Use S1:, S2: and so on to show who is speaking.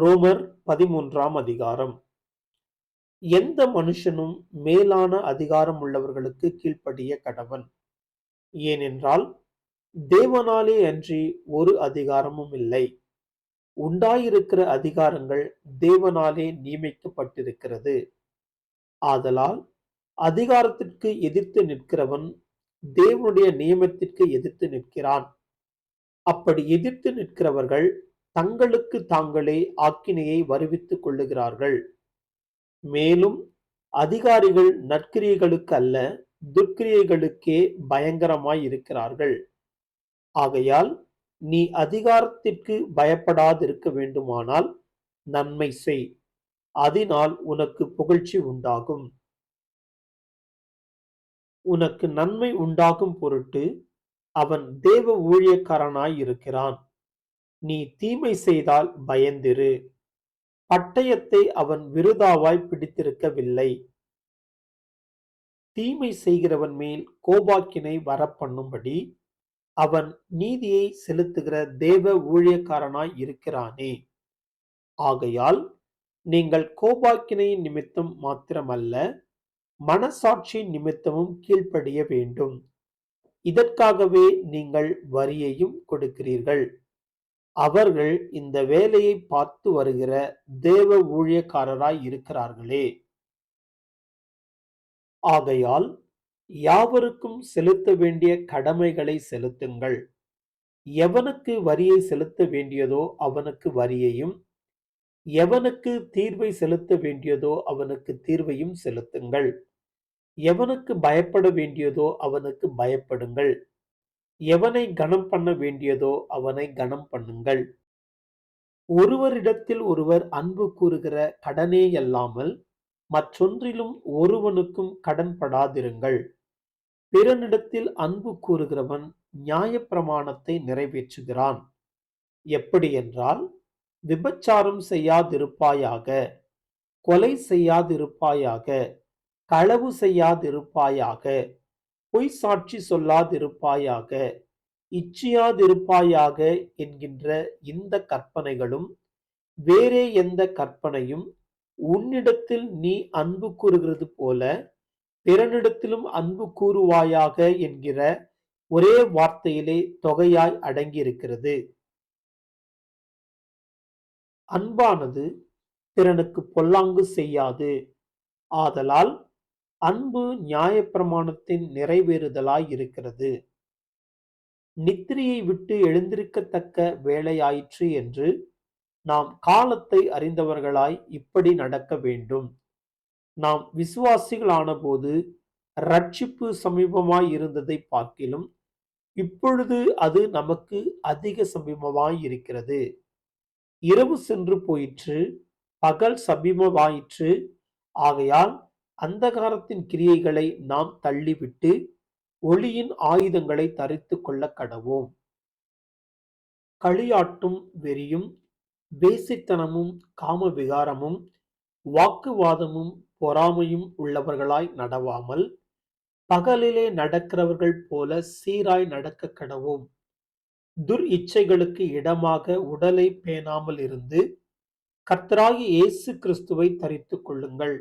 S1: ரோமர் பதிமூன்றாம் அதிகாரம் எந்த மனுஷனும் மேலான அதிகாரம் உள்ளவர்களுக்கு கீழ்ப்படிய கடவன் ஏனென்றால் தேவனாலே அன்றி ஒரு அதிகாரமும் இல்லை உண்டாயிருக்கிற அதிகாரங்கள் தேவனாலே நியமிக்கப்பட்டிருக்கிறது ஆதலால் அதிகாரத்திற்கு எதிர்த்து நிற்கிறவன் தேவனுடைய நியமத்திற்கு எதிர்த்து நிற்கிறான் அப்படி எதிர்த்து நிற்கிறவர்கள் தங்களுக்கு தாங்களே ஆக்கினையை வருவித்துக் கொள்ளுகிறார்கள் மேலும் அதிகாரிகள் நற்கிரியைகளுக்கு அல்ல துர்க்கிரியைகளுக்கே பயங்கரமாய் இருக்கிறார்கள் ஆகையால் நீ அதிகாரத்திற்கு பயப்படாதிருக்க வேண்டுமானால் நன்மை செய் அதனால் உனக்கு புகழ்ச்சி உண்டாகும் உனக்கு நன்மை உண்டாகும் பொருட்டு அவன் தேவ ஊழியக்காரனாய் இருக்கிறான் நீ தீமை செய்தால் பயந்திரு பட்டயத்தை அவன் விருதாவாய் பிடித்திருக்கவில்லை தீமை செய்கிறவன் மேல் கோபாக்கினை வரப்பண்ணும்படி அவன் நீதியை செலுத்துகிற தேவ ஊழியக்காரனாய் இருக்கிறானே ஆகையால் நீங்கள் கோபாக்கினை நிமித்தம் மாத்திரமல்ல மனசாட்சி நிமித்தமும் கீழ்ப்படிய வேண்டும் இதற்காகவே நீங்கள் வரியையும் கொடுக்கிறீர்கள் அவர்கள் இந்த வேலையை பார்த்து வருகிற தேவ ஊழியக்காரராய் இருக்கிறார்களே ஆகையால் யாவருக்கும் செலுத்த வேண்டிய கடமைகளை செலுத்துங்கள் எவனுக்கு வரியை செலுத்த வேண்டியதோ அவனுக்கு வரியையும் எவனுக்கு தீர்வை செலுத்த வேண்டியதோ அவனுக்கு தீர்வையும் செலுத்துங்கள் எவனுக்கு பயப்பட வேண்டியதோ அவனுக்கு பயப்படுங்கள் எவனை கனம் பண்ண வேண்டியதோ அவனை கனம் பண்ணுங்கள் ஒருவரிடத்தில் ஒருவர் அன்பு கூறுகிற கடனே அல்லாமல் மற்றொன்றிலும் ஒருவனுக்கும் கடன் படாதிருங்கள் பிறனிடத்தில் அன்பு கூறுகிறவன் நியாயப்பிரமாணத்தை நிறைவேற்றுகிறான் எப்படி என்றால் விபச்சாரம் செய்யாதிருப்பாயாக கொலை செய்யாதிருப்பாயாக களவு செய்யாதிருப்பாயாக பொய் சாட்சி சொல்லாதிருப்பாயாக இச்சியாதிருப்பாயாக என்கின்ற இந்த கற்பனைகளும் வேறே எந்த கற்பனையும் உன்னிடத்தில் நீ அன்பு கூறுகிறது போல பிறனிடத்திலும் அன்பு கூறுவாயாக என்கிற ஒரே வார்த்தையிலே தொகையாய் அடங்கியிருக்கிறது அன்பானது பிறனுக்கு பொல்லாங்கு செய்யாது ஆதலால் அன்பு நியாயப்பிரமாணத்தின் நிறைவேறுதலாய் இருக்கிறது நித்திரையை விட்டு எழுந்திருக்கத்தக்க வேலையாயிற்று என்று நாம் காலத்தை அறிந்தவர்களாய் இப்படி நடக்க வேண்டும் நாம் விசுவாசிகளான போது ரட்சிப்பு சமீபமாய் இருந்ததை பார்க்கிலும் இப்பொழுது அது நமக்கு அதிக சமீபமாய் இருக்கிறது இரவு சென்று போயிற்று பகல் சமீபமாயிற்று ஆகையால் அந்தகாரத்தின் கிரியைகளை நாம் தள்ளிவிட்டு ஒளியின் ஆயுதங்களை தரித்து கொள்ள கடவோம் களியாட்டும் வெறியும் பேசித்தனமும் காம விகாரமும் வாக்குவாதமும் பொறாமையும் உள்ளவர்களாய் நடவாமல் பகலிலே நடக்கிறவர்கள் போல சீராய் நடக்க கடவோம் துர் இச்சைகளுக்கு இடமாக உடலை பேணாமல் இருந்து கர்த்தராகி இயேசு கிறிஸ்துவை தரித்து கொள்ளுங்கள்